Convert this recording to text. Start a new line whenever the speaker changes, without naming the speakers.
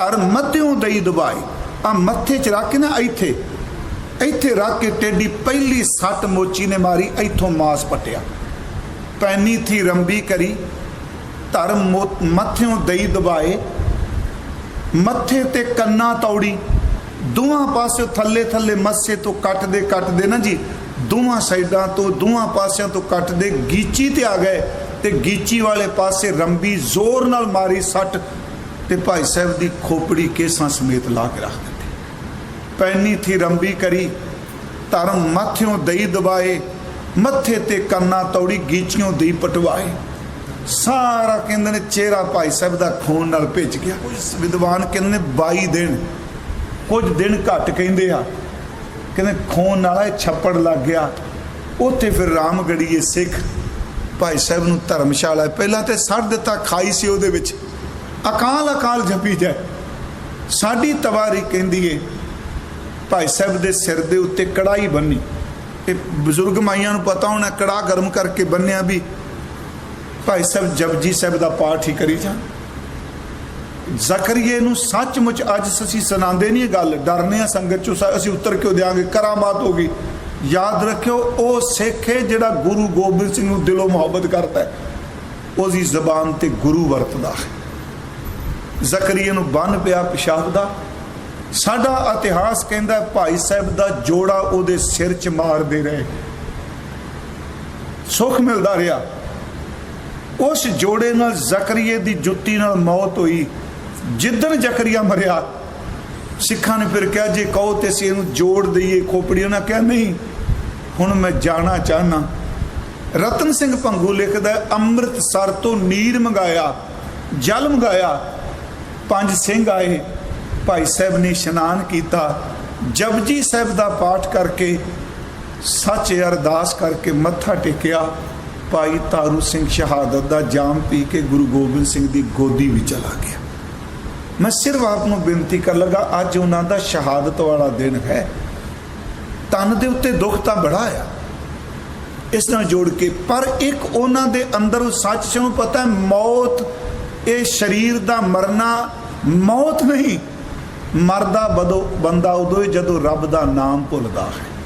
ਧਰ ਮੱਧਿਓਂ ਦਈ ਦਬਾਏ ਆ ਮੱਥੇ ਚ ਰੱਖ ਕੇ ਨਾ ਇੱਥੇ ਇੱਥੇ ਰੱਖ ਕੇ ਟੇਡੀ ਪਹਿਲੀ ਸੱਟ ਮੋਚੀ ਨੇ ਮਾਰੀ, ਇੱਥੋਂ ਮਾਸ ਪਟਿਆ। ਪੈਨੀ ਥੀ ਰੰਬੀ ਕਰੀ ਧਰ ਮੱਥਿਓਂ ਦਈ ਦਬਾਏ ਮੱਥੇ ਤੇ ਕੰਨਾ ਤੌੜੀ। ਦੋਹਾਂ ਪਾਸਿਓਂ ਥੱਲੇ ਥੱਲੇ ਮੱਸੇ ਤੋਂ ਕੱਟਦੇ ਕੱਟਦੇ ਨਾ ਜੀ ਦੋਹਾਂ ਸਾਈਡਾਂ ਤੋਂ ਦੋਹਾਂ ਪਾਸਿਆਂ ਤੋਂ ਕੱਟਦੇ ਗੀਚੀ ਤੇ ਆ ਗਏ ਤੇ ਗੀਚੀ ਵਾਲੇ ਪਾਸੇ ਰੰਬੀ ਜ਼ੋਰ ਨਾਲ ਮਾਰੀ ਸੱਟ ਤੇ ਭਾਈ ਸਾਹਿਬ ਦੀ ਖੋਪੜੀ ਕੇਸਾਂ ਸਮੇਤ ਲਾ ਕੇ ਰੱਖ ਦਿੱਤੀ। ਪੈਨੀ ਥੀ ਰੰਬੀ ਕਰੀ, ਧਰਮ ਮੱਥਿਓਂ ਦਈ ਦਬਾਏ, ਮੱਥੇ ਤੇ ਕੰਨਾ ਤੌੜੀ ਗੀਚੀਆਂ ਦੀ ਪਟਵਾਏ। ਸਾਰਾ ਕਹਿੰਦੇ ਨੇ ਚਿਹਰਾ ਭਾਈ ਸਾਹਿਬ ਦਾ ਖੂਨ ਨਾਲ ਭਿੱਜ ਗਿਆ। ਕੁਝ ਵਿਦਵਾਨ ਕਹਿੰਦੇ ਨੇ 22 ਦਿਨ, ਕੁਝ ਦਿਨ ਘੱਟ ਕਹਿੰਦੇ ਆ। ਕਹਿੰਦੇ ਖੂਨ ਨਾਲ ਇਹ ਛੱਪੜ ਲੱਗ ਗਿਆ। ਉੱਥੇ ਫਿਰ ਰਾਮਗੜੀਏ ਸਿੱਖ ਭਾਈ ਸਾਹਿਬ ਨੂੰ ਧਰਮਸ਼ਾਲਾ, ਪਹਿਲਾਂ ਤੇ ਸੜ ਦਿੱਤਾ, ਖਾਈ ਸੀ ਉਹਦੇ ਵਿੱਚ। ਅਕਾਲ ਅਕਾਲ ਜਪੀ ਜਾਏ। ਸਾਡੀ ਤਵਾਰੀ ਕਹਿੰਦੀ ਏ, ਭਾਈ ਸਾਹਿਬ ਦੇ ਸਿਰ ਦੇ ਉੱਤੇ ਕੜਾਈ ਬੰਨੀ। ਇਹ ਬਜ਼ੁਰਗ ਮਾਈਆਂ ਨੂੰ ਪਤਾ ਹੋਣਾ, ਕੜਾ ਗਰਮ ਕਰਕੇ ਬੰਨਿਆ ਵੀ ਭਾਈ ਸਾਹਿਬ ਜਪਜੀ ਸਾਹਿਬ ਦਾ ਪਾਠ ਹੀ ਕਰੀ ਜਾ ਜ਼ਕਰੀਏ ਨੂੰ ਸੱਚਮੁੱਚ ਅੱਜ ਅਸੀਂ ਸੁਣਾਉਂਦੇ ਨਹੀਂ ਇਹ ਗੱਲ, ਡਰਨੇ ਆ ਸੰਗਤ ਚੋਂ, ਸ- ਅਸੀਂ ਉੱਤਰ ਕਿਉਂ ਦਿਆਂਗੇ? ਕਰਾਮਾਤ ਹੋ ਗਈ। ਯਾਦ ਰੱਖਿਓ, ਉਹ ਸਿੱਖ ਹੈ ਜਿਹੜਾ ਗੁਰੂ ਗੋਬਿੰਦ ਸਿੰਘ ਨੂੰ ਦਿਲੋਂ ਮੁਹੱਬਤ ਕਰਦਾ ਹੈ। ਉਹਦੀ ਜ਼ਬਾਨ ਤੇ ਗੁਰੂ ਵਰਤਦਾ ਹੈ। ਜ਼ਕਰੀਆ ਨੂੰ ਬੰਨ ਪਿਆ ਪਿਸ਼ਾਬ ਦਾ। ਸਾਡਾ ਇਤਿਹਾਸ ਕਹਿੰਦਾ ਭਾਈ ਸਾਹਿਬ ਦਾ ਜੋੜਾ ਉਹਦੇ ਸਿਰ 'ਚ ਮਾਰਦੇ ਰਹੇ। ਸੁੱਖ ਮਿਲਦਾ ਰਿਹਾ। ਉਸ ਜੋੜੇ ਨਾਲ ਜ਼ਕਰੀਏ ਦੀ ਜੁੱਤੀ ਨਾਲ ਮੌਤ ਹੋਈ। ਜਿੱਦਣ ਜ਼ਕਰੀਆ ਮਰਿਆ, ਸਿੱਖਾਂ ਨੇ ਫਿਰ ਕਿਹਾ, ਜੇ ਕਹੋ ਤੇ ਅਸੀਂ ਇਹਨੂੰ ਜੋੜ ਦਈਏ ਖੋਪੜੀ, ਉਹਨਾਂ ਕਿਹਾ, ਨਹੀਂ, ਹੁਣ ਮੈਂ ਜਾਣਾ ਚਾਹਨਾ ਰਤਨ ਸਿੰਘ ਭੰਗੂ ਲਿਖਦਾ ਅੰਮ੍ਰਿਤਸਰ ਤੋਂ ਨੀਰ ਮੰਗਾਇਆ, ਜਲ ਮੰਗਾਇਆ ਪੰਜ ਸਿੰਘ ਆਏ। ਭਾਈ ਸਾਹਿਬ ਨੇ ਇਸ਼ਨਾਨ ਕੀਤਾ। ਜਪਜੀ ਸਾਹਿਬ ਦਾ ਪਾਠ ਕਰਕੇ ਸੱਚ ਅਰਦਾਸ ਕਰਕੇ ਮੱਥਾ ਟੇਕਿਆ। ਭਾਈ ਤਾਰੂ ਸਿੰਘ ਸ਼ਹਾਦਤ ਦਾ ਜਾਮ ਪੀ ਕੇ ਗੁਰੂ ਗੋਬਿੰਦ ਸਿੰਘ ਦੀ ਗੋਦੀ ਵਿੱਚ ਚਲਾ ਗਿਆ। ਮੈਂ ਸਿਰਫ ਆਪ ਨੂੰ ਬੇਨਤੀ ਕਰ ਲਗਾ, ਅੱਜ ਉਹਨਾਂ ਦਾ ਸ਼ਹਾਦਤ ਵਾਲਾ ਦਿਨ ਹੈ। ਤਨ ਦੇ ਉੱਤੇ ਦੁੱਖ ਤਾਂ ਬੜਾ ਆ। ਇਸ ਨਾਲ ਜੋੜ ਕੇ, ਪਰ ਇੱਕ ਉਹਨਾਂ ਦੇ ਅੰਦਰ ਸੱਚ ਨੂੰ ਪਤਾ ਮੌਤ, ਇਹ ਸਰੀਰ ਦਾ ਮਰਨਾ ਮੌਤ ਨਹੀਂ ਮਰਦਾ ਬਦੋ ਬੰਦਾ ਉਦੋਂ ਹੀ ਜਦੋਂ ਰੱਬ ਦਾ ਨਾਮ ਭੁੱਲਦਾ ਹੈ।